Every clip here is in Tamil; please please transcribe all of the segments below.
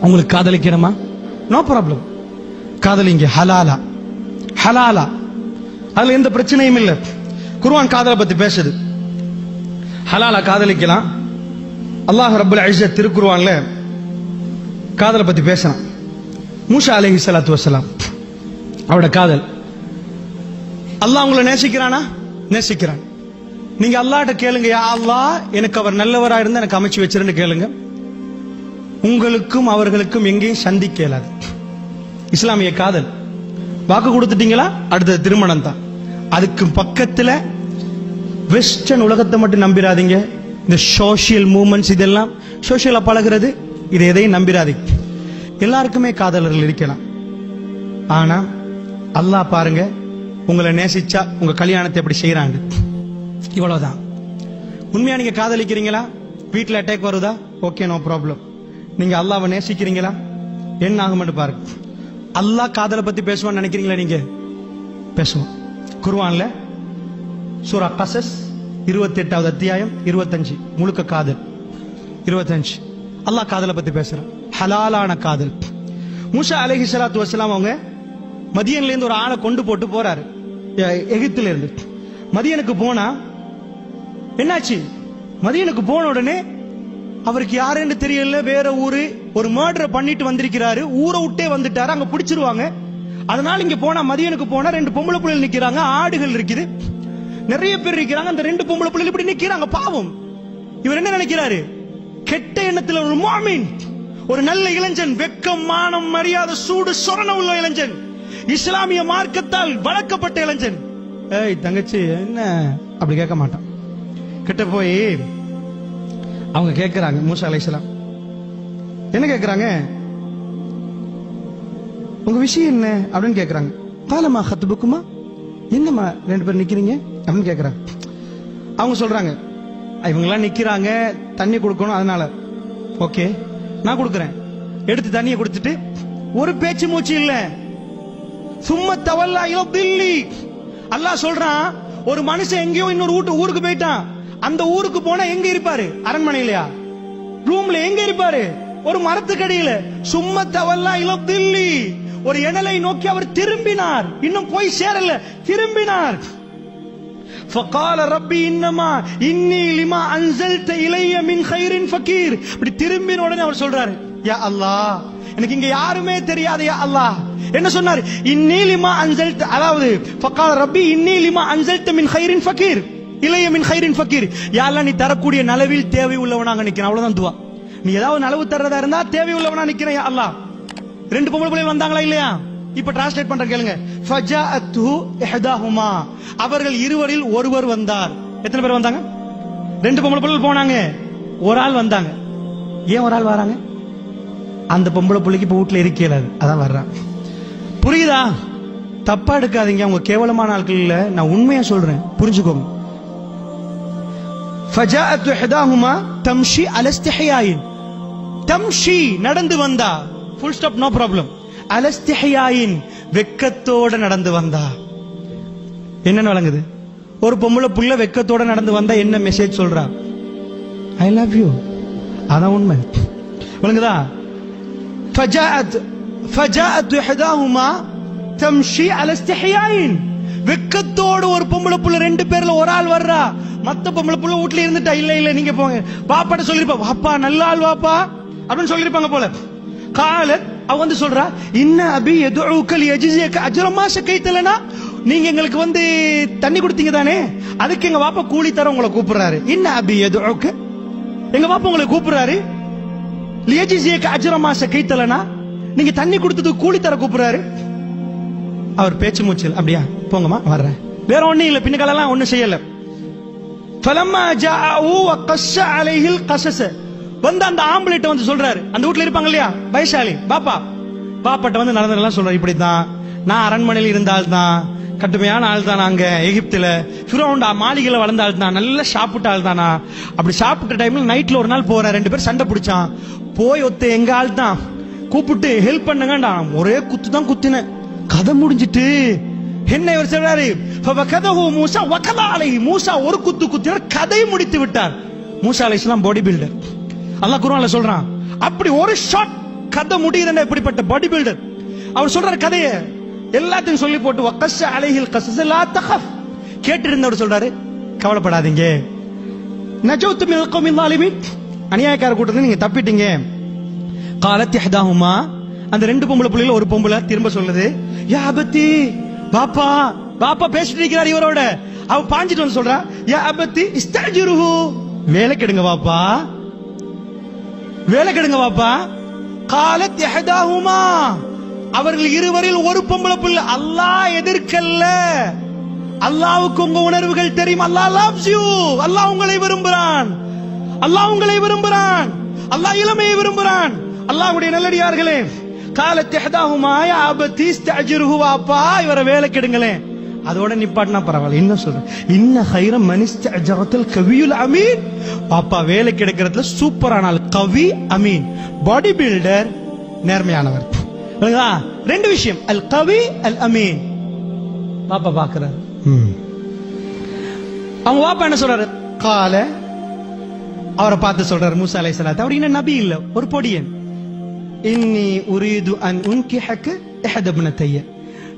உங்களுக்கு காதலிக்கணுமா? நோ ப்ராப்ளம் காதலிங்க ஹலாலா. ஹலாலா. அதுல எந்த பிரச்சனையும் இல்ல. குருவான் காதலை பத்தி பேசுது. ஹலாலா காதலிக்கலாம். அல்லாஹ் ரபுல் இஸ்ஸத் திருக்குருவான்ல காதலை பத்தி பேசலாம் மூஷா அலஹி சலாத்து வசலாம் அவரோட காதல். அல்லாஹ் உங்களை நேசிக்கிறானா? நேசிக்கிறான். நீங்க அல்லாட்ட கேளுங்க யா அல்லாஹ் எனக்கு அவர் நல்லவரா இருந்தா எனக்கு அமைச்சு வச்சிருன்னு கேளுங்க. உங்களுக்கும் அவர்களுக்கும் எங்கேயும் சந்திக்க இயலாது. இஸ்லாமிய காதல். வாக்கு கொடுத்துட்டீங்களா? அடுத்தது திருமணம் தான். அதுக்கு பக்கத்துல வெஸ்டர்ன் உலகத்தை மட்டும் நம்பிராதீங்க. இந்த சோஷியல் மூமெண்ட்ஸ் இதெல்லாம் சோஷியலா பழகுறது இது எதையும் நம்பிராதீங்க. எல்லாருக்குமே காதலர்கள் இருக்கலாம். ஆனா அல்லாஹ் பாருங்க உங்களை நேசிச்சா உங்க கல்யாணத்தை எப்படி செய்யறாங்க இவ்வளவுதான். உண்மையா நீங்க காதலிக்கிறீங்களா? வீட்டில் அட்டாக் வருதா? ஓகே நோ ப்ராப்ளம் நீங்க அல்லாவை நேசிக்கிறீங்களா? என்ன ஆகும்னு பாருங்க. அல்லாஹ் காதலை பத்தி பேசுவான்னு நினைக்கிறீங்களா நீங்க? பேசுவோம். குருவான்ல சூரா கசஸ் இருபத்தி எட்டாவது அத்தியாயம் இருபத்தஞ்சு. முழுக்க காதல். இருபத்தஞ்சு. அல்லாஹ் காதலை பத்தி பேசுறான். ஹலாலான காதல். முஷா அலஹி சலாத்து வசலாம் அவங்க மதியன்ல இருந்து ஒரு ஆளை கொண்டு போட்டு போறாரு. எ- எகிப்துல இருந்து மதியனுக்கு போனா என்னாச்சு? மதியனுக்கு போன உடனே அவருக்கு யாருன்னு தெரியல வேற ஊரு ஒரு மர்டர் பண்ணிட்டு வந்திருக்கிறாரு. ஊரை விட்டே வந்துட்டாரு அங்க பிடிச்சிருவாங்க. அதனால இங்க போனா மதியனுக்கு போனா ரெண்டு பொம்பளை பிள்ளைகள் நிக்கிறாங்க ஆடுகள் இருக்குது. நிறைய பேர் இருக்கிறாங்க அந்த ரெண்டு பொம்பளை பிள்ளைகள் இப்படி நிக்கிறாங்க பாவம். இவர் என்ன நினைக்கிறாரு? கெட்ட எண்ணத்துல ஒரு மாமீன் ஒரு நல்ல இளைஞன் வெக்கம் மானம் மரியாதை சூடு சொரண உள்ள இளைஞன் இஸ்லாமிய மார்க்கத்தால் வளர்க்கப்பட்ட இளைஞன். ஏய் தங்கச்சி என்ன? அப்படி கேட்க மாட்டான். கிட்ட போய் அவங்க கேட்கிறாங்க மூசா அலைசலாம் என்ன கேட்கிறாங்க உங்க விஷயம் என்ன? அப்படின்னு கேட்கிறாங்க காலமா ஹத்துபுக்குமா என்னம்மா ரெண்டு பேர் நிக்கிறீங்க? அப்படின்னு கேட்கிறாங்க அவங்க சொல்றாங்க இவங்கெல்லாம் நிக்கிறாங்க தண்ணி கொடுக்கணும் அதனால. ஓகே நான் கொடுக்குறேன். எடுத்து தண்ணியை கொடுத்துட்டு ஒரு பேச்சு மூச்சு இல்ல. சும்மா தவல்லா தில்லி. அல்லாஹ் சொல்றான் ஒரு மனுஷன் எங்கேயோ இன்னொரு ஊட்டு ஊருக்கு போயிட்டான். அந்த ஊருக்கு போனா எங்க இருப்பாரு அரண்மனையிலயா ரூம்ல எங்க இருப்பாரு ஒரு மரத்துக்கடியில சும்மா தவல்லா இலோ தில்லி ஒரு இணலை நோக்கி அவர் திரும்பினார் இன்னும் போய் சேரல திரும்பினார் فقال ربي انما اني لما انزلت الي من خير فقير இப்படி திரும்பின உடனே அவர் சொல்றாரு யா அல்லாஹ் எனக்கு இங்க யாருமே தெரியாது யா அல்லாஹ் என்ன சொன்னாரு இன்னி லிமா அன்சல்ட் அதாவது فقال ربي اني لما انزلت من خير فقير இளைய மின் ஹைரின் ஃபக்கீர் யாரெல்லாம் நீ தரக்கூடிய நலவில் தேவை உள்ளவனாக நிக்கிறேன் அவ்வளவுதான் துவா. நீ ஏதாவது நலவு தர்றதா இருந்தா தேவை உள்ளவனா நிக்கிறேன் அல்லா அல்லாஹ். ரெண்டு பொம்பளை பிள்ளைகள் வந்தாங்களா இல்லையா? இப்ப டிரான்ஸ்லேட் பண்ற கேளுங்க. ஃபஜா அத்து எஹதாஹுமா அவர்கள் இருவரில் ஒருவர் வந்தார். எத்தனை பேர் வந்தாங்க? ரெண்டு பொம்பளை பிள்ளைகள் போனாங்க. ஒரு ஆள் வந்தாங்க. ஏன் ஒரு ஆள் வராங்க? அந்த பொம்பளை பிள்ளைக்கு இப்ப வீட்டுல இருக்கல அதான் வர்றான். புரியுதா? தப்பா எடுக்காதீங்க. அவங்க கேவலமான ஆட்கள் இல்ல. நான் உண்மையா சொல்றேன். புரிஞ்சுக்கோங்க. ஃபஜாஅத்து இஹ்தாஹுமா தம்ஷி அல இஸ்திஹ்யாயின் தம்ஷி நடந்து வந்தா. ஃபுல் ஸ்டாப் நோ ப்ராப்ளம் அலஸ்திஹியாயின் வெக்கத்தோட நடந்து வந்தா. என்னன்னு வழங்குது? ஒரு பொம்பளை புள்ள வெக்கத்தோட நடந்து வந்தா என்ன மெசேஜ் சொல்றா? ஐ லவ் யூ அதான் உண்மை. வழங்குதா ஃபஜாஅத் ஃபஜாஅத் இஹ்தாஹுமா தம்ஷி அலஸ்தி இஸ்திஹ்யாயின் வெக்கத்தோட ஒரு பொம்பளை புள்ள ரெண்டு பேர்ல ஒரு ஆள் வர்றா. மத்த பொம்பளை புள்ள வீட்டுல இருந்துட்டா இல்ல இல்ல நீங்க போங்க. பாப்பாட்ட சொல்லிருப்பா பாப்பா நல்ல ஆள் வாப்பா அப்படின்னு சொல்லிருப்பாங்க போல. கால அவ வந்து சொல்றா இன்ன அபி எதுக்கல் எஜிசியக்க அஜரமா சக்கைத்தலனா நீங்க எங்களுக்கு வந்து தண்ணி கொடுத்தீங்க தானே? அதுக்கு எங்க பாப்பா கூலி தர உங்களை கூப்பிடுறாரு. இன்ன அபி எதுக்க எங்க பாப்பா உங்களை கூப்பிடுறாரு. லியஜிசியக்க அஜரமா சக்கைத்தலனா நீங்க தண்ணி கொடுத்ததுக்கு கூலி தர கூப்பிடுறாரு. அவர் பேச்சு மூச்சல் அப்படியா போங்கம்மா வர்றேன். வேற ஒண்ணும் இல்ல பின்னுக்காலெல்லாம் ஒண்ணும் செய்யலை. ஃபலம்மா ஜாஅு வகஸ்ஸ அலைஹில் கஸஸ வந்து அந்த ஆம்பளைட்ட வந்து சொல்றாரு. அந்த வீட்ல இருப்பாங்க இல்லையா? பைசாலி பாப்பா பாப்பாட்ட வந்து நடந்ததெல்லாம் சொல்றாரு இப்படிதான் நான் அரண்மனையில் இருந்தால் தான் கட்டுமையான ஆள் தான் அங்க எகிப்துல. ஃபிரோண்டா மாளிகையில வளர்ந்த ஆள் தான் நல்லா சாப்பிட்ட ஆள் தானா அப்படி சாப்பிட்ட டைம்ல நைட்ல ஒரு நாள் போறேன் ரெண்டு பேரும் சண்டை பிடிச்சான். போய் ஒத்து எங்க ஆள் தான் கூப்பிட்டு ஹெல்ப் பண்ணுங்கடா. ஒரே குத்து தான் குத்தினேன். கதை முடிஞ்சிட்டு என்ன இவர் சொல்றாரு ஃபவகதஹு மூசா வகதா அலை மூசா ஒரு குத்து குத்தினார் கதை முடித்து விட்டார். மூசா அலைஹிஸ்ஸலாம் பாடி பில்டர் அல்லாஹ் குர்ஆன்ல சொல்றான் அப்படி ஒரு ஷாட் கதை முடியுதுன்னா இப்படிப்பட்ட பாடி பில்டர் அவர் சொல்றாரு கதையை எல்லாத்தையும் சொல்லி போட்டு வக்கஷ அலைஹில் கசஸ் லா தகஃப் கேட்டு இருந்தவர் சொல்றாரு கவலைப்படாதீங்க. நஜௌத்து மினல் கௌமில் ஸாலிமீன். அநியாயக்கார கூட்டத்தை நீங்க தப்பிட்டீங்க. காலத் இஹ்தாஹுமா. அந்த ரெண்டு பொம்பளை புள்ளைல ஒரு பொம்பளை திரும்ப சொல்லுது யா அபத்தி பாப்பா பாப்பா பேசிட்டு இருக்கிறார் இவரோட. அவ பாஞ்சிட்டு வந்து சொல்றா. யா அபத்தி இஸ்தாஜிருஹு. வேலை கெடுங்க பாப்பா. வேலை கெடுங்க பாப்பா. காலத் இஹ்தாஹுமா அவர்கள் இருவரில் ஒரு பொம்பளை புள்ள. அல்லாஹ் எதிர்க்கல்ல. அல்லாவுக்கு உங்க உணர்வுகள் தெரியும். அல்லாஹ் லவ்ஸ் யூ அல்லாஹ் உங்களை விரும்புறான். அல்லாஹ் உங்களை விரும்புறான். அல்லாஹ் இளமையை விரும்புறான். அல்லாஹ்வுடைய நல்லடியார்களே காலத் இஹ்தாஹுமா யா அபதி இஸ்தஅஜிருஹு வாப்பா இவரை வேலை கெடுங்களேன் அதோட நிப்பாட்டினா பரவாயில்ல. என்ன சொல்றேன் இன்ன ஹைர மனிஸ்த அஜரத்தில் கவியுல் அமீன். பாப்பா வேலை கிடைக்கிறதுல சூப்பரானால் கவி அமீன். பாடி பில்டர் நேர்மையானவர்? ரெண்டு விஷயம். அல் கவி அல் அமீன். பாப்பா பாக்குறாரு. அவங்க பாப்பா என்ன சொல்றாரு? கால அவரை பார்த்து சொல்றாரு மூசா அலை சலாத் அவர் இன்னும் நபி இல்ல ஒரு பொடியன். இன்னி உரீது அன் உன்கிஹக்கு இஹதப்னத்தைய.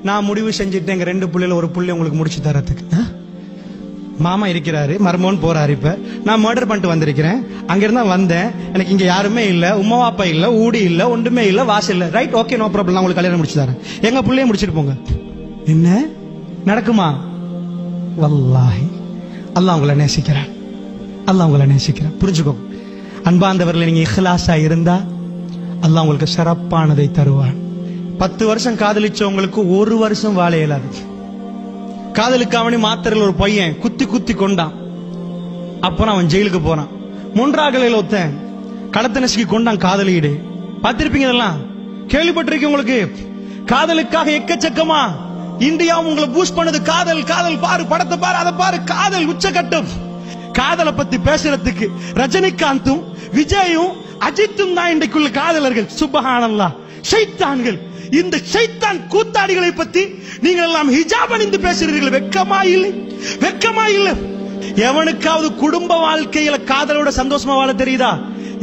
நான் முடிவு செஞ்சுட்டேன் ரெண்டு புள்ளையில ஒரு பிள்ளை உங்களுக்கு முடிச்சு தரத்துக்கு. மாமா இருக்கிறாரு மர்மோன் போறாரு இப்ப. நான் மர்டர் பண்ணிட்டு வந்திருக்கிறேன். அங்கிருந்தா வந்தேன். எனக்கு இங்க யாருமே இல்ல உமா அப்பா இல்ல ஊடி இல்ல ஒன்றுமே இல்ல வாசல் இல்ல. ரைட் ஓகே நோ ப்ராப்ளம் நான் உங்களுக்கு கல்யாணம் முடிச்சு தரேன். எங்க புள்ளைய முடிச்சிட்டு போங்க. என்ன? நடக்குமா? வல்லாஹி. அல்லாஹ் உங்களை நேசிக்கிறான் அல்லாஹ் உங்களை நேசிக்கிறான் புரிஞ்சுக்கோ. அன்பாந்தவர்களை நீங்க இஹ்லாஸா இருந்தா அல்லாஹ் உங்களுக்கு சிறப்பானதை தருவான் பத்து வருஷம் காதலிச்சவங்களுக்கு ஒரு வருஷம் வாழ இயலாது காதலுக்காவணி மாத்திரையில் ஒரு பையன் குத்தி குத்தி கொண்டான். அப்புறம் அவன் ஜெயிலுக்கு போறான். மூன்றாகலையில் ஒருத்தன் கடத்த நசுக்கி கொண்டான் காதலியிடு பார்த்திருப்பீங்க இதெல்லாம்? கேள்விப்பட்டிருக்கீங்க உங்களுக்கு? காதலுக்காக எக்கச்சக்கமா இந்தியா உங்களை பூஸ்ட் பண்ணது. காதல் காதல் பாரு படத்தை பாரு அதை பாரு காதல் உச்சகட்டம். காதலை பத்தி பேசுறதுக்கு ரஜினிகாந்தும் விஜயும் அஜித்தும் தான் இன்றைக்குள்ள காதலர்கள். சுபஹானல்லா ஷைத்தான்கள். இந்த ஷைத்தான் கூத்தாடிகளை பத்தி நீங்கள் எல்லாம் ஹிஜாப் அணிந்து பேசுறீர்கள் வெக்கமா இல்லை. வெக்கமா இல்லை. எவனுக்காவது குடும்ப வாழ்க்கையில காதலோட சந்தோஷமா வாழ தெரியுதா?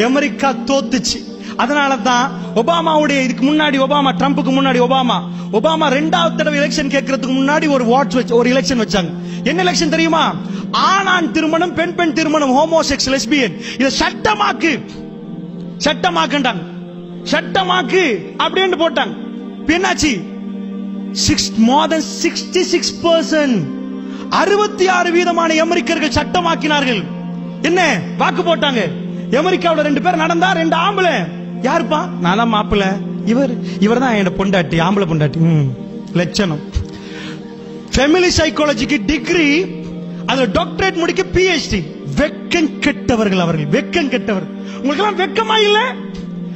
அமெரிக்கா தோத்துச்சு. அதனால தான் ஒபாமாவுடைய இதுக்கு முன்னாடி ஒபாமா ட்ரம்புக்கு முன்னாடி ஒபாமா ஒபாமா ரெண்டாவது தடவை எலெக்ஷன் கேட்கறதுக்கு முன்னாடி ஒரு வாட்ச் வச்சு ஒரு எலெக்ஷன் வச்சாங்க. என்ன எலெக்ஷன் தெரியுமா? ஆணான் திருமணம் பெண் பெண் திருமணம் ஹோமோசெக்ஸ் லெஸ்பியன் இதை சட்டமாக்கு. சட்டமாக்குண்டாங்க. சட்டமாக்கு அப்படின்னு போட்டாங்க. இப்ப என்னாச்சு six more than sixty six percent அறுபத்தி ஆறு வீதமான அமெரிக்கர்கள் சட்டமாக்கினார்கள். என்ன? வாக்கு போட்டாங்க. அமெரிக்காவோட ரெண்டு பேர் நடந்தா ரெண்டு ஆம்பளை. யாருப்பா? நான் தான் மாப்பிள்ள இவர் இவர் தான் என்னோட பொண்டாட்டி ஆம்பளை பொண்டாட்டி. ம், லட்சணம். ஃபெமிலி சைக்காலஜிக்கு டிகிரி அதுல டாக்டரேட் முடிக்க பிஹெச்டி வெக்கம் கெட்டவர்கள் அவர்கள் வெக்கம் கெட்டவர். உங்களுக்கு எல்லாம் வெக்கமா இல்ல?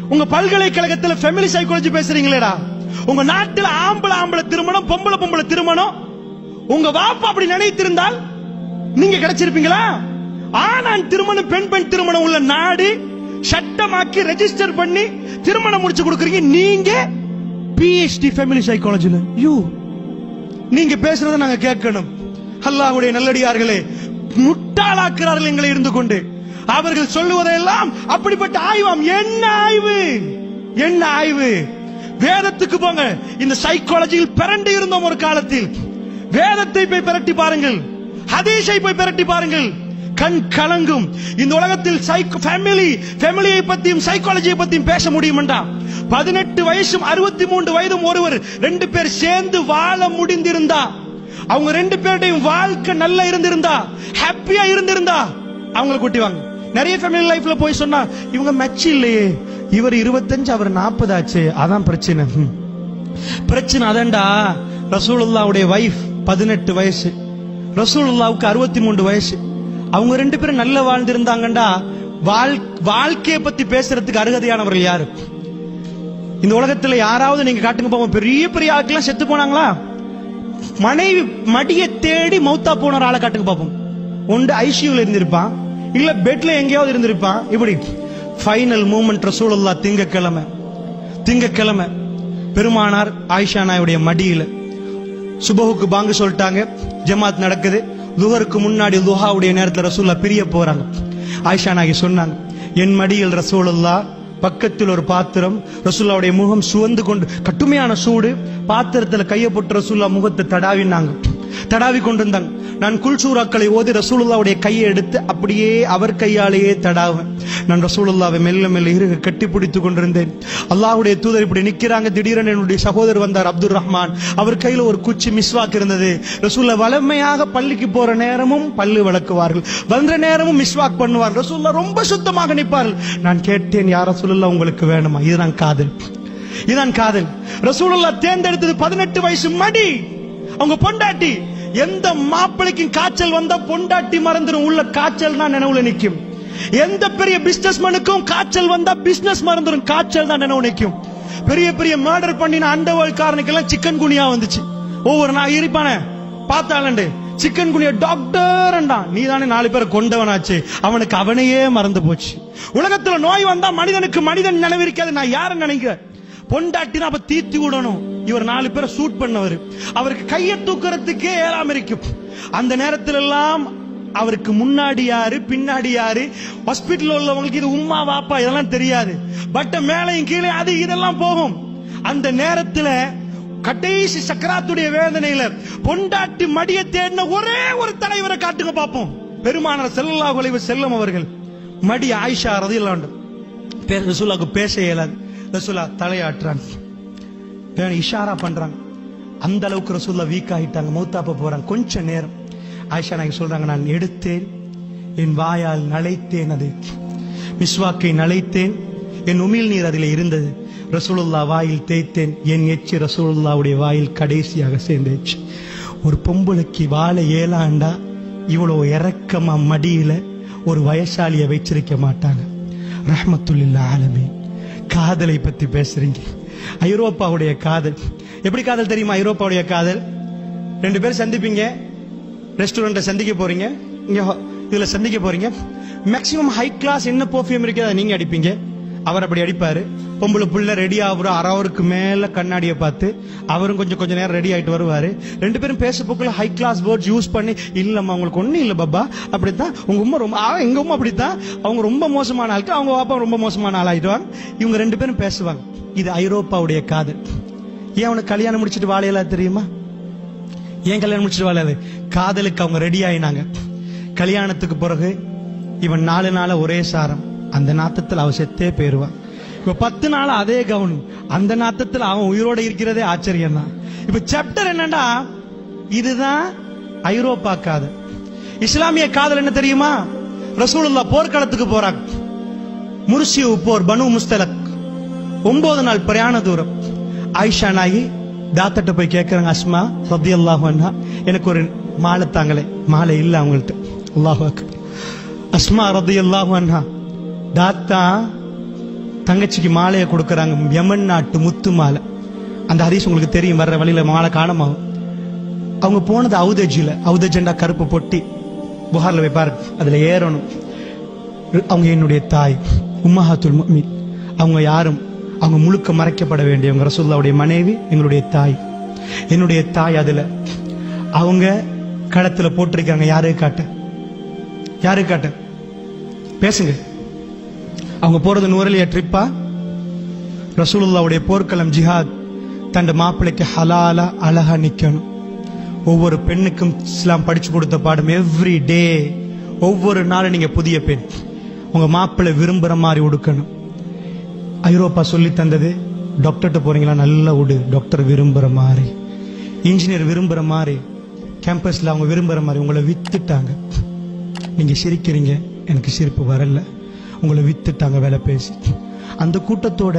உங்க பல்கலைக்கழகத்துல ஃபெமிலி சைக்காலஜி பேசுறீங்களேடா. உங்க நாட்டுல ஆம்பளை ஆம்பளை திருமணம் பொம்பளை பொம்பளை திருமணம். உங்க வாப்பா அப்படி நினைத்திருந்தால் நீங்க கிடைச்சிருப்பீங்களா? ஆணான் திருமணம் பெண் பெண் திருமணம் உள்ள நாடு சட்டமாக்கி ரெஜிஸ்டர் பண்ணி திருமணம் முடிச்சு கொடுக்குறீங்க. நீங்க பிஹெச்டி ஃபெமிலி சைக்காலஜில யூ. நீங்க பேசுறத நாங்க கேட்கணும். அல்லாஹ்வுடைய நல்லடியார்களே முட்டாளாக்குறார்கள் எங்களை இருந்து கொண்டு. அவர்கள் சொல்லுவதெல்லாம் அப்படிப்பட்ட ஆய்வாம். என்ன ஆய்வு? என்ன ஆய்வு? வேதத்துக்கு போங்க. இந்த சைக்காலஜியில் பிறண்டு இருந்தோம் ஒரு காலத்தில். வேதத்தை போய் பிரட்டி பாருங்கள். ஹதீஷை போய் பிரட்டி பாருங்கள். கண் கலங்கும். இந்த உலகத்தில் சைக்கோ ஃபேமிலி ஃபேமிலியை பத்தியும் சைக்காலஜியை பத்தியும் பேச முடியுமெண்டா? பதினெட்டு வயசும் அறுபத்தி மூன்று வயதும் ஒருவர் ரெண்டு பேர் சேர்ந்து வாழ முடிந்திருந்தா அவங்க ரெண்டு பேருடையும் வாழ்க்கை நல்லா இருந்திருந்தா ஹாப்பியா இருந்திருந்தா அவங்கள கூட்டிவாங்க நிறைய ஃபேமிலி லைஃப்ல போய் சொன்னா இவங்க மெச்சு இல்லையே. இவர் இருபத்தஞ்சு அவர் நாற்பது ஆச்சு. அதான் பிரச்சனை. பிரச்சனை அதான்டா. ரசூலுல்லாவுடைய வைஃப் பதினெட்டு வயசு. ரசூலுல்லாவுக்கு அறுபத்தி மூன்று வயசு. அவங்க ரெண்டு பேரும் நல்ல வாழ்ந்திருந்தாங்கண்டா. வாழ் வாழ்க்கையை பத்தி பேசுறதுக்கு அருகதையானவர்கள் யாரு? இந்த உலகத்துல யாராவது நீங்க காட்டுங்க போவோம் பெரிய பெரிய ஆட்கள்லாம் செத்து போனாங்களா? மனைவி மடிய தேடி மௌத்தா போன ஒரு ஆளை பார்ப்போம். ஒன்று ஐசியூல இருந்திருப்பான். இல்ல பெட்ல எங்கேயாவது இருந்திருப்பான். இப்படி ஃபைனல் மூமெண்ட் ரசூலுல்லா திங்கக்கிழமை. திங்கக்கிழமை. பெருமானார் ஆயிஷா நாயுடைய மடியில. சுபஹுக்கு பாங்கு சொல்லிட்டாங்க. ஜமாத் நடக்குது. துஹருக்கு முன்னாடி துஹாவுடைய நேரத்துல ரசூல்லா பிரிய போறாங்க. ஆயிஷா நாயகி சொன்னாங்க என் மடியில் ரசூலுல்லா பக்கத்தில் ஒரு பாத்திரம் ரசுல்லாவுடைய முகம் சுவந்து கொண்டு கட்டுமையான சூடு பாத்திரத்துல கையை போட்டு ரசுல்லா முகத்தை தடாவினாங்க. தடாவி கொண்டிருந்தாங்க நான் குல்சூராக்களை ஓதி ரசூலுல்லாவுடைய கையை எடுத்து அப்படியே அவர் கையாலேயே தடாவேன். நான் ரசூலுல்லாவை மெல்ல மெல்ல இருக கட்டி பிடித்துக் கொண்டிருந்தேன். அல்லாஹுடைய தூதர் இப்படி நிக்கிறாங்க. திடீரென என்னுடைய சகோதரர் வந்தார் அப்துல் ரஹ்மான். அவர் கையில ஒரு குச்சி மிஸ்வாக் இருந்தது. ரசூல்லா வளமையாக பள்ளிக்கு போற நேரமும் பல்லு வளக்குவார்கள். வந்த நேரமும் மிஸ்வாக் பண்ணுவார் ரசூல்லா ரொம்ப சுத்தமாக நிற்பார்கள். நான் கேட்டேன் யார் ரசூலுல்லா உங்களுக்கு வேணுமா? இதுதான் காதல். இதுதான் காதல். ரசூலுல்லா தேர்ந்தெடுத்தது பதினெட்டு வயசு மடி. அவங்க பொண்டாட்டி. எந்த மாப்பிளைக்கும் காய்ச்சல் வந்தா பொண்டாட்டி மறந்துடும் உள்ள காய்ச்சல் தான் நினைவுல நிற்கும் எந்த பெரிய பிசினஸ் மனுக்கும் காய்ச்சல் வந்தா பிசினஸ் மறந்துடும் காய்ச்சல் தான் நினைவு நிற்கும் பெரிய பெரிய மர்டர் பண்ணின அண்டவாழ்காரனுக்கெல்லாம் சிக்கன் குனியா வந்துச்சு. ஒவ்வொரு நான் இருப்பானே பார்த்தாலண்டு சிக்கன் குனியா டாக்டர் நீ தானே நாலு பேரை கொண்டவனாச்சு. அவனுக்கு அவனையே மறந்து போச்சு. உலகத்துல நோய் வந்தா மனிதனுக்கு மனிதன் நினைவிருக்காது நான் யாரை நினைக்கிறேன்? பொண்டாட்டினா அப்ப தீத்தி விடணும். இவர் நாலு பேரை சூட் பண்ணவர். அவருக்கு கையை தூக்குறதுக்கே ஏழாம இருக்கும் அந்த நேரத்துல எல்லாம் அவருக்கு முன்னாடி யாரு பின்னாடி யாரு ஹாஸ்பிட்டல் உள்ளவங்களுக்கு இது உம்மா வாப்பா இதெல்லாம் தெரியாது. பட்ட மேலையும் கீழே அது இதெல்லாம் போகும். அந்த நேரத்துல கடைசி சக்கராத்துடைய வேதனையில பொண்டாட்டி மடிய தேடின ஒரே ஒரு தலைவரை காட்டுங்க பாப்போம் பெருமானார் செல்லல்லா குலைவு செல்லும் அவர்கள். மடி ஆயிஷா ரதியல்லாண்டு ரசூலாக்கு பேச இயலாது. ரசூலா தலையாட்டுறான். இஷாரா பண்றாங்க அந்த அளவுக்கு ரசூல்லா வீக் ஆகிட்டாங்க மூத்தாப்ப போறாங்க கொஞ்ச நேரம் ஆயிஷா நாங்க சொல்றாங்க நான் எடுத்தேன் என் வாயால் நலைத்தேன் அதை மிஸ்வாக்கை நலைத்தேன் என் உமிழ் நீர் அதில் இருந்தது ரசூலுல்லா வாயில் தேய்த்தேன் என் எச்சி ரசூலுல்லாவுடைய வாயில் கடைசியாக சேர்ந்தேச்சு ஒரு பொம்பளைக்கு வாழ ஏழாண்டா இவ்வளோ இறக்கமா மடியில ஒரு வயசாலியை வச்சிருக்க மாட்டாங்க ரஹமத்துல்லா ஆலமே காதலை பத்தி பேசுறீங்க ஐரோப்பாவுடைய காதல். எப்படி காதல் தெரியுமா? ஐரோப்பாவுடைய காதல். ரெண்டு பேரும் சந்திப்பீங்க. ரெஸ்டாரண்ட்டை சந்திக்க போறீங்க. இங்க ஹோ- இதுல சந்திக்க போறீங்க. மேக்ஸிமம் ஹை கிளாஸ் என்ன பெர்ஃபியூம் இருக்கோ அதை நீங்க அடிப்பீங்க. அவர் அப்படி அடிப்பாரு. பொம்பளை புள்ள ரெடி ஆகுற அரை அவருக்கு மேல கண்ணாடியை பார்த்து அவரும் கொஞ்சம் கொஞ்ச நேரம் ரெடி ஆயிட்டு வருவாரு. ரெண்டு பேரும் பேச போக்குல ஹை கிளாஸ் வேர்ட்ஸ் யூஸ் பண்ணி இல்லம்மா உங்களுக்கு ஒண்ணும் இல்ல பாபா அப்படித்தான் உங்க உம்மா ரொம்ப ஆ, எங்க உம்மா அப்படித்தான். அவங்க ரொம்ப மோசமான ஆளுக்கு அவங்க பாப்பா ரொம்ப மோசமான ஆள் ஆயிடுவாங்க. இவங்க ரெண்டு பேரும் பேசுவாங்க. இது ஐரோப்பாவுடைய காதல். ஏன் அவனுக்கு கல்யாணம் முடிச்சிட்டு வாழையெல்லாம் தெரியுமா? ஏன் கல்யாணம் முடிச்சிட்டு வாழாது காதலுக்கு அவங்க ரெடி ஆயினாங்க. கல்யாணத்துக்கு பிறகு இவன் நாலு நாள ஒரே சாரம். அந்த நாத்தத்தில் அவன் செத்தே போயிருவான் இப்ப பத்து நாள் அதே கவனி. அந்த நாத்தத்தில் அவன் உயிரோட இருக்கிறதே ஆச்சரியம் தான் இப்ப சாப்டர் என்னன்னா இதுதான் ஐரோப்பா காதல் இஸ்லாமிய காதல் என்ன தெரியுமா? ரசூலுல்லா போர்க்களத்துக்கு போறாங்க. முர்சியு போர் பனு முஸ்தலக். ஒன்பது நாள் பிரயாண தூரம். ஆயிஷா நாயி தாத்தட்ட போய் கேட்கறாங்க அஸ்மா ரத்தி அல்லாஹா எனக்கு ஒரு மாலை தாங்களே. மாலை இல்லை அவங்கள்ட்ட. அல்லாஹ் அஸ்மா ரத்தி அல்லாஹா தாத்தா தங்கச்சிக்கு மாலையை கொடுக்கறாங்க. யமன் நாட்டு முத்து மாலை. அந்த ஹதீஸ் உங்களுக்கு தெரியும் வர்ற வழியில மாலை காணமாகும். அவங்க போனது அவுதஜில. அவுதஜெண்டா கருப்பு பொட்டி. புகார்ல வைப்பாரு அதுல ஏறணும். அவங்க என்னுடைய தாய் உம்மஹாத்துல் முஃமின். அவங்க யாரும் அவங்க முழுக்க மறைக்கப்பட வேண்டியவங்க. ரசூல்லாவுடைய மனைவி எங்களுடைய தாய். என்னுடைய தாய் அதுல. அவங்க களத்துல போட்டிருக்காங்க. யாரு காட்ட? யாரு காட்ட? பேசுங்க. அவங்க போறது நூறலிய ட்ரிப்பா ரசூலுல்லாவுடைய போர்க்களம் ஜிஹாத். தன் மாப்பிள்ளைக்கு ஹலாலா அழகா நிக்கணும். ஒவ்வொரு பெண்ணுக்கும் இஸ்லாம் படிச்சு கொடுத்த பாடம் எவ்ரி டே ஒவ்வொரு நாளும் நீங்க புதிய பெண். உங்க மாப்பிள்ளை விரும்புற மாதிரி உடுக்கணும். ஐரோப்பா சொல்லி தந்தது டாக்டர்கிட்ட போறீங்களா? நல்லா உடு. டாக்டர் விரும்புற மாதிரி. இன்ஜினியர் விரும்புற மாதிரி. கேம்பஸ்ல அவங்க விரும்புற மாதிரி. உங்களை வித்துட்டாங்க. நீங்க சிரிக்கிறீங்க. எனக்கு சிரிப்பு வரல. உங்களை வித்துட்டாங்க வேலை பேசி அந்த கூட்டத்தோட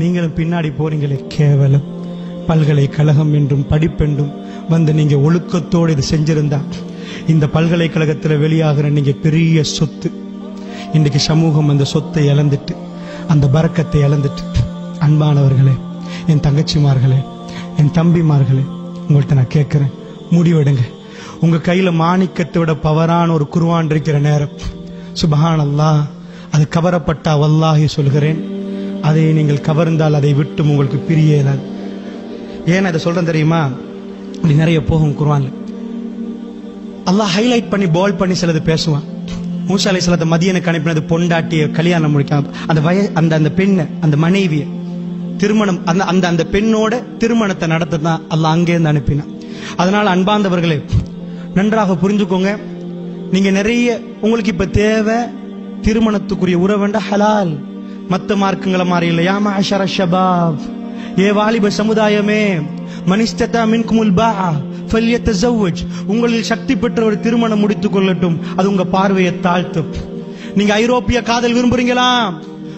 நீங்களும் பின்னாடி போறீங்களே கேவலம். பல்கலைக்கழகம் என்றும் படிப்பென்றும் வந்து நீங்க ஒழுக்கத்தோடு இது செஞ்சிருந்தா இந்த பல்கலைக்கழகத்தில் வெளியாகிற நீங்க பெரிய சொத்து. இன்னைக்கு சமூகம் அந்த சொத்தை இழந்துட்டு அந்த பறக்கத்தை இழந்துட்டு. அன்பானவர்களே என் தங்கச்சிமார்களே என் தம்பிமார்களே உங்கள்கிட்ட நான் கேட்குறேன் முடிவெடுங்க. உங்க கையில மாணிக்கத்தை விட பவரான ஒரு குருவான் இருக்கிற நேரம். சுபஹான் அல்லாஹ் அது கவரப்பட்டா வல்லாஹி சொல்கிறேன். அதை நீங்கள் கவர்ந்தால் அதை விட்டும் உங்களுக்கு பிரிய இயலாது ஏன் அதை சொல்றேன் தெரியுமா? இப்படி நிறைய போகும் குர்ஆன்ல. அல்லாஹ் ஹைலைட் பண்ணி பால் பண்ணி சிலது பேசுவான். மூசா சிலத்தை மதியனுக்கு அனுப்பினது பொண்டாட்டிய கல்யாணம் முடிக்க அந்த வய அந்த அந்த பெண்ணை அந்த மனைவியை திருமணம் அந்த அந்த அந்த பெண்ணோட திருமணத்தை நடத்த தான் அல்லாஹ் அங்கேருந்து அனுப்பினான். அதனால அன்பாந்தவர்களே நன்றாக புரிஞ்சுக்கோங்க. நீங்க நிறைய உங்களுக்கு இப்ப தேவை திருமணத்துக்குரிய உறவண்ட ஹலால். மத்த மார்க்கங்களை மாறி இல்லையா மாஷர ஷபாப். ஏ வாலிப சமுதாயமே மனிஷ்டதா மின்குமுல் பா ஃபல்யத்த ஜவ்வஜ் உங்களில் சக்தி பெற்ற ஒரு திருமணம் முடித்துக் கொள்ளட்டும். அது உங்க பார்வையை தாழ்த்தும். நீங்க ஐரோப்பிய காதல் விரும்புறீங்களா?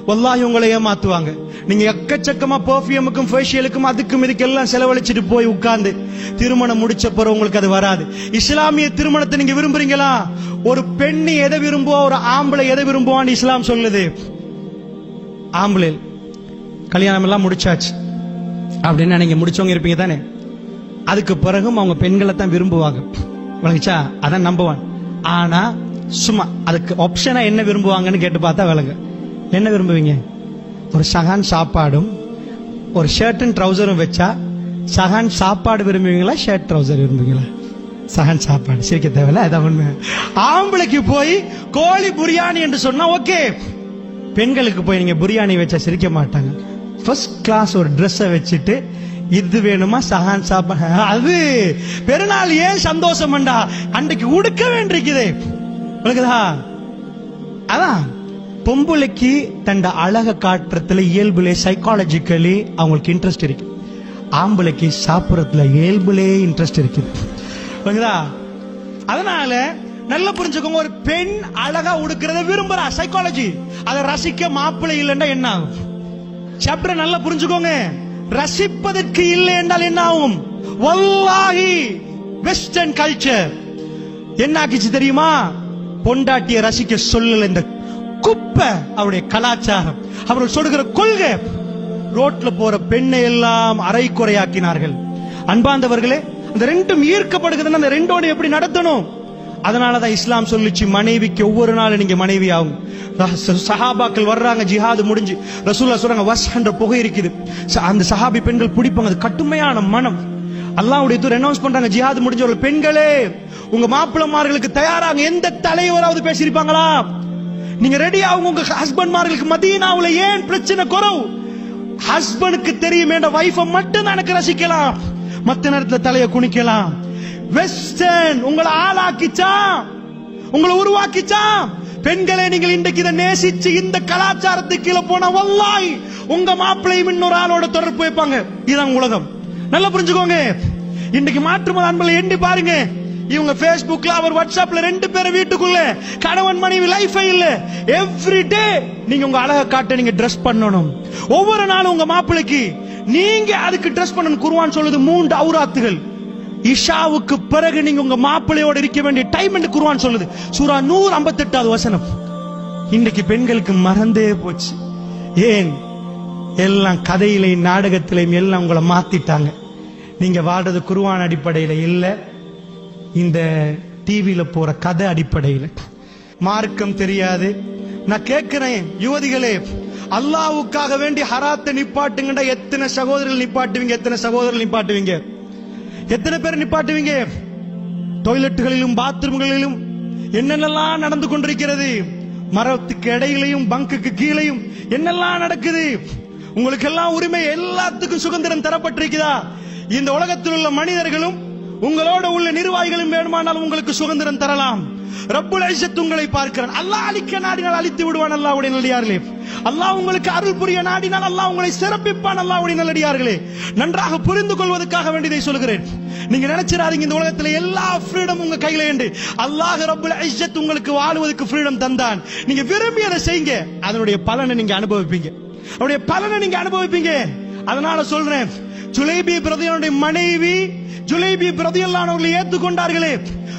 வல்லாஹி உங்களை ஏமாத்துவாங்க. நீங்க எக்கச்சக்கமா பெர்ஃபியூமுக்கும் ஃபேஷியலுக்கும் அதுக்கும் இதுக்கெல்லாம் செலவழிச்சிட்டு போய் உட்கார்ந்து திருமணம் முடிச்ச பிறகு உங்களுக்கு அது வராது. இஸ்லாமிய திருமணத்தை நீங்க விரும்புறீங்களா? ஒரு பெண் எதை விரும்புவா? ஒரு ஆம்பளை எதை விரும்புவான்னு இஸ்லாம் சொல்லுது. ஆம்பளை கல்யாணம் எல்லாம் முடிச்சாச்சு. அப்படின்னு நீங்க முடிச்சவங்க இருப்பீங்க தானே? அதுக்கு பிறகும் அவங்க பெண்களை தான் விரும்புவாங்க. விளங்குச்சா? அதான் நம்புவான் ஆனா சும்மா அதுக்கு ஆப்ஷனா என்ன விரும்புவாங்கன்னு கேட்டு பார்த்தா விளங்கு. என்ன விரும்புவீங்க? ஒரு சகான் சாப்பாடும் ஒரு ஷர்ட்டும் ட்ரௌசரும் வச்சா சகான் சாப்பாடு விரும்புவீங்களா ஷர்ட் ட்ரௌசர் விரும்புவீங்களா? சகான் சாப்பாடு சிரிக்க தேவையில்ல அதான் உண்மை. ஆம்பளைக்கு போய் கோழி பிரியாணி என்று சொன்னா ஓகே. பெண்களுக்கு போய் நீங்க பிரியாணி வச்சா சிரிக்க மாட்டாங்க. ஃபர்ஸ்ட் கிளாஸ் ஒரு ட்ரெஸ்ஸை வச்சுட்டு இது வேணுமா சகான் சாப்பாடு அது பெருநாள் ஏன் சந்தோஷம்டா அன்றைக்கு உடுக்க வேண்டியிருக்குது. விளக்குதா அதான். பொம்பளைக்கு தண்ட அழக காட்டுறதுல இயல்புலே சைக்காலஜிக்கலி அவங்களுக்கு இன்ட்ரெஸ்ட் இருக்கு. ஆம்பளைக்கு சாப்பிடறதுல இயல்புலே இன்ட்ரெஸ்ட் இருக்குது. ஓகேதா அதனால நல்லா புரிஞ்சுக்கோங்க ஒரு பெண் அழகா உடுக்கிறத விரும்புறா சைக்காலஜி அதை ரசிக்க மாப்பிள்ளை இல்லைன்னா என்ன ஆகும்? சாப்டர் நல்லா புரிஞ்சுக்கோங்க. ரசிப்பதற்கு இல்லை என்றால் என்ன ஆகும்? வல்லாஹி வெஸ்டர்ன் கல்ச்சர் என்ன ஆக்கிச்சு தெரியுமா? பொண்டாட்டிய ரசிக்க சொல்லல இந்த குப்பை அவருடைய கலாச்சாரம். அவர்கள் சொல்லுகிற கொள்கை ரோட்ல போற பெண்ணை எல்லாம் அரை குறையாக்கினார்கள் அன்பாந்தவர்களே அந்த ரெண்டும் ஈர்க்கப்படுகிறதுன்னா அந்த ரெண்டோடு எப்படி நடத்தணும்? அதனாலதான் இஸ்லாம் சொல்லிச்சு மனைவிக்கு ஒவ்வொரு நாளும் நீங்க மனைவி ஆகும். சஹாபாக்கள் வர்றாங்க ஜிஹாது முடிஞ்சு. ரசூல்லா சொல்றாங்க வஸ் என்ற புகை இருக்குது. ச- அந்த சஹாபி பெண்கள் பிடிப்பாங்க அது கட்டுமையான மனம். அல்லாவுடைய தூர் அனௌன்ஸ் பண்றாங்க ஜிஹாது முடிஞ்சவர்கள் பெண்களே உங்க மாப்பிள்ளமார்களுக்கு தயாராங்க எந்த தலைவராவது பேசியிருப்பாங்களா? நீங்க ரெடி ஆகுங்க உங்க ஹஸ்பண்ட்மார்களுக்கு மதீனாவுல ஏன் பிரச்சனை குறவு ஹஸ்பண்டுக்கு தெரியும் என்ற வைஃபை மட்டும் தான் எனக்கு ரசிக்கலாம். மத்த நேரத்துல தலைய குனிக்கலாம். வெஸ்டர்ன் உங்களை ஆளாக்கிச்சா உங்களை உருவாக்கிச்சா பெண்களை நீங்கள் இன்றைக்கு இதை நேசிச்சு இந்த கலாச்சாரத்துக்கு கீழே போனா வல்லாய் உங்க மாப்பிள்ளையும் இன்னொரு ஆளோட தொடர்பு வைப்பாங்க. இதுதான் உலகம். நல்லா புரிஞ்சுக்கோங்க. இன்னைக்கு மாற்றுமத அன்பலை எண்ணி பாருங்க. இவங்க Facebookல அவர் வாட்ஸ்அப்ல ரெண்டு பேரும் வீட்டுக்குள்ள கணவன் மனைவி லைஃபே இல்ல. எவ்ரி டே நீங்க உங்க அழகை காட்ட நீங்க ட்ரெஸ் பண்ணணும். ஒவ்வொரு நாளும் உங்க மாப்பிளைக்கு நீங்க அதுக்கு ட்ரெஸ் பண்ணணும். குருவான் சொல்லுது மூன்று அவுராத்துகள். இஷாவுக்கு பிறகு நீங்க உங்க மாப்பிள்ளையோட இருக்க வேண்டிய டைம் என்று குருவான் சொல்லுது. சூரா நூறு ஐம்பத்தெட்டாவது வசனம். இன்னைக்கு பெண்களுக்கு மறந்தே போச்சு. ஏன்? எல்லாம் கதையிலையும் நாடகத்திலையும் எல்லாம் உங்களை மாத்திட்டாங்க. நீங்க வாழ்றது குருவான் அடிப்படையில இல்லை. இந்த டிவியில போற கதை அடிப்படையில். மார்க்கம் தெரியாது. நான் கேட்கிறேன் யுவதிகளே அல்லாவுக்காக வேண்டி ஹராத்தை நிப்பாட்டுங்கடா எத்தனை சகோதரர்கள் நிப்பாட்டுவீங்க எத்தனை சகோதரர்கள் நிப்பாட்டுவீங்க? எத்தனை பேர் நிப்பாட்டுவீங்க? டொய்லெட்டுகளிலும் பாத்ரூம்களிலும் என்னென்னலாம் நடந்து கொண்டிருக்கிறது? மரத்துக்கு இடையிலையும் பங்குக்கு கீழையும் என்னெல்லாம் நடக்குது? உங்களுக்கு எல்லாம் உரிமை எல்லாத்துக்கும் சுதந்திரம் தரப்பட்டிருக்குதா? இந்த உலகத்தில் உள்ள மனிதர்களும் உங்களோட உள்ள நிர்வாகிகளும் வேணுமானால் உங்களுக்கு சுதந்திரம் தரலாம். ரப்புல் ஐசத் உங்களை பார்க்கிறான். அல்லாஹ் அழிக்க நாடினால் அழித்து விடுவான் அல்லாவுடைய நல்லடியார்களே. அல்லாஹ் உங்களுக்கு அருள் புரிய நாடினால் அல்லாஹ் உங்களை சிறப்பிப்பான் அல்லாவுடைய நல்லடியார்களே. நன்றாக புரிந்து கொள்வதற்காக வேண்டியதை சொல்கிறேன் நீங்க நினைச்சிடாதீங்க இந்த உலகத்துல எல்லா ஃப்ரீடம் உங்க கையில உண்டு. அல்லாஹ் ரப்புல் ஐசத் உங்களுக்கு வாழ்வதற்கு ஃப்ரீடம் தந்தான். நீங்க விரும்பியதை செய்யுங்க. அதனுடைய பலனை நீங்க அனுபவிப்பீங்க. அவருடைய பலனை நீங்க அனுபவிப்பீங்க. அதனால சொல்றேன் ஜுலைபி பிரதியனுடைய மனைவி ஜுலைபி பிரதியல்லானவர்களை ஏத்துக்கொண்டார்களே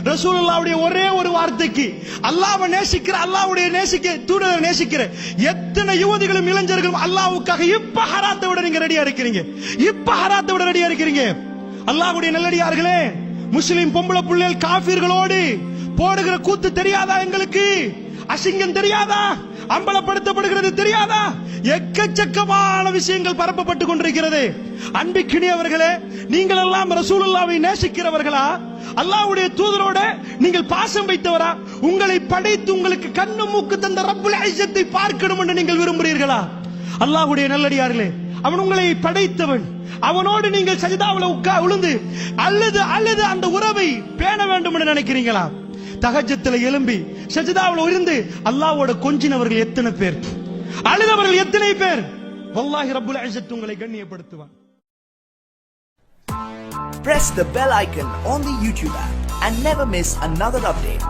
ரசூலுல்லாவுடைய ஒரே ஒரு வார்த்தைக்கு அல்லாஹ்வை நேசிக்கிற அல்லாவுடைய நேசிக்க தூதரை நேசிக்கிற எத்தனை யுவதிகளும் இளைஞர்களும் அல்லாவுக்காக இப்ப ஹராத்தை விட நீங்க ரெடியா இருக்கிறீங்க. இப்ப ஹராத்தை விட ரெடியா இருக்கிறீங்க. அல்லாவுடைய நல்லடியார்களே முஸ்லிம் பொம்பளை பிள்ளைகள் காஃபிர்களோடு போடுகிற கூத்து தெரியாதா எங்களுக்கு? அசிங்கம் தெரியாதா? அம்பலப்படுத்தப்படுகிறது தெரியாதா? எக்கச்சக்கமான விஷயங்கள் பரப்பப்பட்டு கொண்டிருக்கிறது. அன்பிக்கினி அவர்களே நீங்கள் எல்லாம் ரசூலுல்லாவை நேசிக்கிறவர்களா? அல்லாவுடைய தூதரோட நீங்கள் பாசம் வைத்தவரா? உங்களை படைத்து உங்களுக்கு கண்ணு மூக்கு தந்த ரப்புல் ஐசத்தை பார்க்கணும் என்று நீங்கள் விரும்புகிறீர்களா? அல்லாஹ்வுடைய நல்லடியார்களே அவன் உங்களை படைத்தவன். அவனோடு நீங்கள் சஜிதாவில் உட்கா உளுந்து அல்லது அல்லது அந்த உறவை பேண வேண்டும் என்று நினைக்கிறீங்களா? தகஜத்துல எழும்பி சஜிதாவுல இருந்து அல்லாவோட கொஞ்சினவர்கள் எத்தனை பேர்? அழுதவர்கள் எத்தனை பேர்? வல்லாஹி ரப்புல் ஐஸத் உங்களை கண்ணியப்படுத்துவான். Press the bell icon on the YouTube app and never miss another update.